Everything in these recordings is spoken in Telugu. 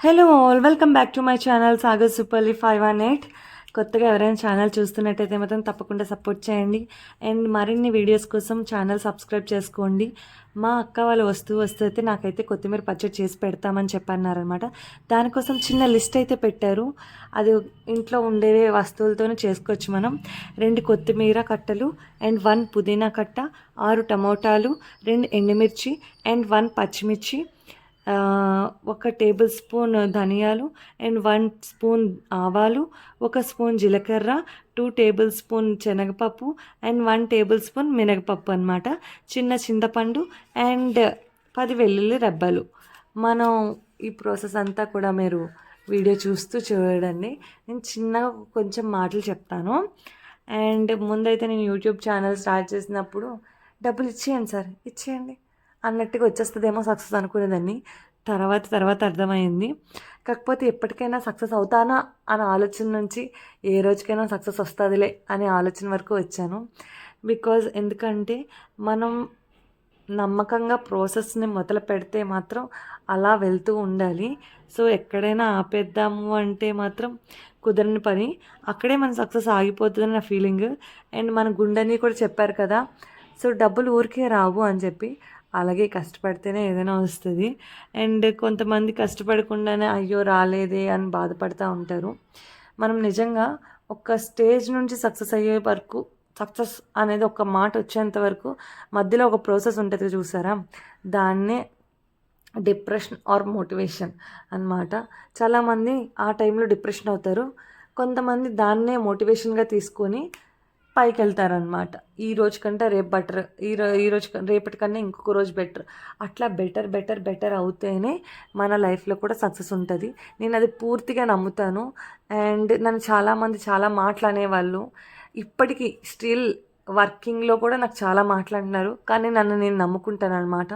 Hello all welcome back to my channel Sagar superly five one eight కొత్తగా ఎవరైనా ఛానల్ చూస్తున్నట్టయితే మాత్రం తప్పకుండా సపోర్ట్ చేయండి. అండ్ మరిన్ని వీడియోస్ కోసం ఛానల్ సబ్స్క్రైబ్ చేసుకోండి. మా అక్క వాళ్ళు వస్తూ వస్తే అయితే నాకైతే కొత్తిమీర పచ్చడి చేసి పెడతామని చెప్పన్నారనమాట దానికోసం చిన్న లిస్ట్ అయితే పెట్టారు. అది ఇంట్లో ఉండే వస్తువులతోనే చేసుకోవచ్చు మనం. రెండు కొత్తిమీర కట్టలు అండ్ వన్ పుదీనా కట్ట ఆరు టమోటాలు రెండు ఎండుమిర్చి అండ్ వన్ పచ్చిమిర్చి ఒక టేబుల్ స్పూన్ ధనియాలు అండ్ వన్ స్పూన్ ఆవాలు ఒక స్పూన్ జీలకర్ర టూ టేబుల్ స్పూన్ శనగపప్పు అండ్ వన్ టేబుల్ స్పూన్ మినగపప్పు అనమాట చిన్న చింతపండు అండ్ పది వెల్లుల్లి రెబ్బలు. మనం ఈ ప్రాసెస్ అంతా కూడా మీరు వీడియో చూస్తూ చూడండి. నేను చిన్నగా కొంచెం మాటలు చెప్తాను. అండ్ ముందైతే నేను యూట్యూబ్ ఛానల్ స్టార్ట్ చేసినప్పుడు డబ్బులు ఇచ్చేయండి సార్. ఇచ్చేయండి. అన్నట్టుగా వచ్చేస్తుందేమో సక్సెస్ అనుకునేదాన్ని. తర్వాత తర్వాత అర్థమైంది. కాకపోతే ఎప్పటికైనా సక్సెస్ అవుతానా అనే ఆలోచన నుంచి ఏ రోజుకైనా సక్సెస్ వస్తుందిలే అనే ఆలోచన వరకు వచ్చాను. బికాజ్ ఎందుకంటే మనం నమ్మకంగా ప్రాసెస్ని మొదలు పెడితే మాత్రం అలా వెళ్తూ ఉండాలి. సో ఎక్కడైనా ఆపేద్దాము అంటే మాత్రం కుదరని పని. అక్కడే మన సక్సెస్ ఆగిపోతుందని నా ఫీలింగ్. అండ్ మన గుండెని కూడా చెప్పారు కదా. సో డబ్బులు ఊరికే రావు అని చెప్పి. అలాగే కష్టపడితేనే ఏదైనా వస్తుంది. అండ్ కొంతమంది కష్టపడకుండానే అయ్యో రాలేదే అని బాధపడుతూ ఉంటారు. మనం నిజంగా ఒక స్టేజ్ నుంచి సక్సెస్ అయ్యే వరకు సక్సెస్ అనేది ఒక మాట వచ్చేంత వరకు మధ్యలో ఒక ప్రాసెస్ ఉంటుంది చూసారా? దాన్నే డిప్రెషన్ ఆర్ మోటివేషన్ అన్నమాట. చాలామంది ఆ టైంలో డిప్రెషన్ అవుతారు. కొంతమంది దాన్నే మోటివేషన్గా తీసుకొని పైకి వెళ్తారనమాట ఈ రోజు కంటే రేపు బెటర్. ఈ రో ఈ రోజు రేపటి కన్నా ఇంకొక రోజు బెటర్. అట్లా బెటర్ బెటర్ బెటర్ అవుతేనే మన లైఫ్లో కూడా సక్సెస్ ఉంటుంది. నేను అది పూర్తిగా నమ్ముతాను. అండ్ నన్ను చాలామంది చాలా మాట్లాడేవాళ్ళు ఇప్పటికీ స్టిల్ వర్కింగ్లో కూడా నాకు చాలా మాట్లాడినారు. కానీ నన్ను నేను నమ్ముకుంటాను అనమాట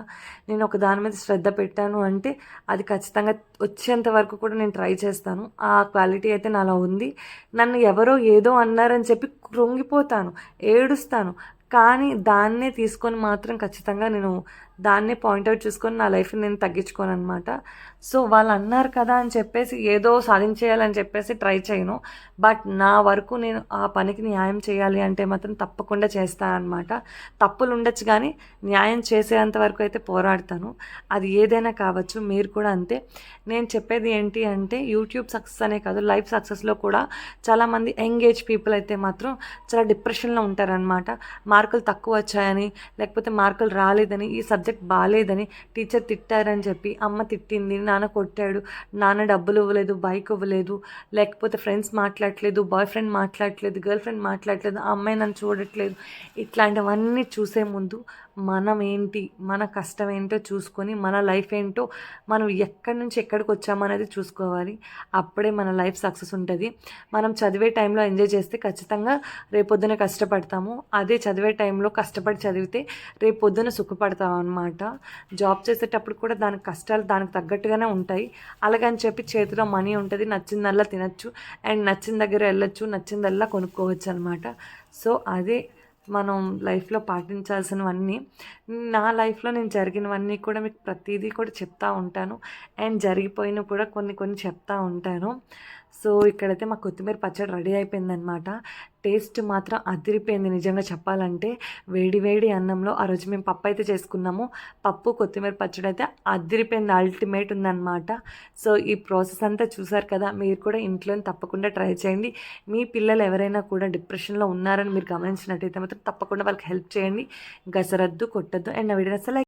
నేను ఒక దాని మీద శ్రద్ధ పెట్టాను అంటే అది ఖచ్చితంగా వచ్చేంత వరకు కూడా నేను ట్రై చేస్తాను. ఆ క్వాలిటీ అయితే నాలో ఉంది. నన్ను ఎవరో ఏదో అన్నారని చెప్పి కృంగిపోతాను ఏడుస్తాను. కానీ దాన్నే తీసుకొని మాత్రం ఖచ్చితంగా నేను దాన్ని పాయింట్అవుట్ చూసుకొని నా లైఫ్ని నేను తగ్గించుకోను అనమాట సో వాళ్ళు అన్నారు కదా అని చెప్పేసి ఏదో సాధించేయాలని చెప్పేసి ట్రై చేయను. బట్ నా వరకు నేను ఆ పనికి న్యాయం చేయాలి అంటే మాత్రం తప్పకుండా చేస్తానన్నమాట. తప్పులు ఉండొచ్చు కానీ న్యాయం చేసేంత వరకు అయితే పోరాడతాను. అది ఏదైనా కావచ్చు మీరు కూడా అంతే. నేను చెప్పేది ఏంటి అంటే యూట్యూబ్ సక్సెస్ అనే కాదు లైఫ్ సక్సెస్లో కూడా చాలామంది ఎంగేజ్ పీపుల్ అయితే మాత్రం చాలా డిప్రెషన్లో ఉంటారనమాట మార్కులు తక్కువ వచ్చాయని లేకపోతే మార్కులు రాలేదని ఈ సబ్జెక్ట్ బాగాలేదని టీచర్ తిట్టారని చెప్పి అమ్మ తిట్టింది నాన్న కొట్టాడు నాన్న డబ్బులు ఇవ్వలేదు బైక్ ఇవ్వలేదు లేకపోతే ఫ్రెండ్స్ మాట్లాడట్లేదు బాయ్ ఫ్రెండ్ మాట్లాడట్లేదు గర్ల్ ఫ్రెండ్ మాట్లాడట్లేదు అమ్మాయి నన్ను చూడట్లేదు. ఇట్లాంటివన్నీ చూసే ముందు మనం ఏంటి మన కష్టం ఏంటో చూసుకొని మన లైఫ్ ఏంటో మనం ఎక్కడి నుంచి ఎక్కడికి వచ్చామనేది చూసుకోవాలి. అప్పుడే మన లైఫ్ సక్సెస్ ఉంటుంది. మనం చదివే టైంలో ఎంజాయ్ చేస్తే ఖచ్చితంగా రేపొద్దున కష్టపడతాము. అదే చదివే టైంలో కష్టపడి చదివితే రేపొద్దున సుఖపడతాం అనమాట జాబ్ చేసేటప్పుడు కూడా దాని కష్టాలు దానికి తగ్గట్టుగానే ఉంటాయి. అలాగని చెప్పి చేతిలో మనీ ఉంటుంది నచ్చిందల్లా తినచ్చు. అండ్ నచ్చిన దగ్గర వెళ్ళొచ్చు నచ్చిందల్లా కొనుక్కోవచ్చు అనమాట సో అదే మనం లైఫ్లో పాటించాల్సినవన్నీ నా లైఫ్లో నేను జరిగినవన్నీ కూడా మీకు ప్రతిదీ కూడా చెప్తా ఉంటాను. అండ్ జరిగిపోయిన కూడా కొన్ని కొన్ని చెప్తా ఉంటాను. సో ఇక్కడైతే మా కొత్తిమీర పచ్చడి రెడీ అయిపోయిందనమాట టేస్ట్ మాత్రం అదిరిపోయింది నిజంగా చెప్పాలంటే. వేడి వేడి అన్నంలో ఆ రోజు మేము పప్పు అయితే చేసుకున్నాము. పప్పు కొత్తిమీర పచ్చడి అయితే అదిరిపోయింది అల్టిమేట్ ఉందన్నమాట. సో ఈ ప్రాసెస్ అంతా చూసారు కదా మీరు కూడా ఇంట్లో తప్పకుండా ట్రై చేయండి. మీ పిల్లలు ఎవరైనా కూడా డిప్రెషన్లో ఉన్నారని మీరు గమనించినట్టయితే మాత్రం తప్పకుండా వాళ్ళకి హెల్ప్ చేయండి. గసరద్దు కొట్టద్దు అండ్ నా వీడియో అసలు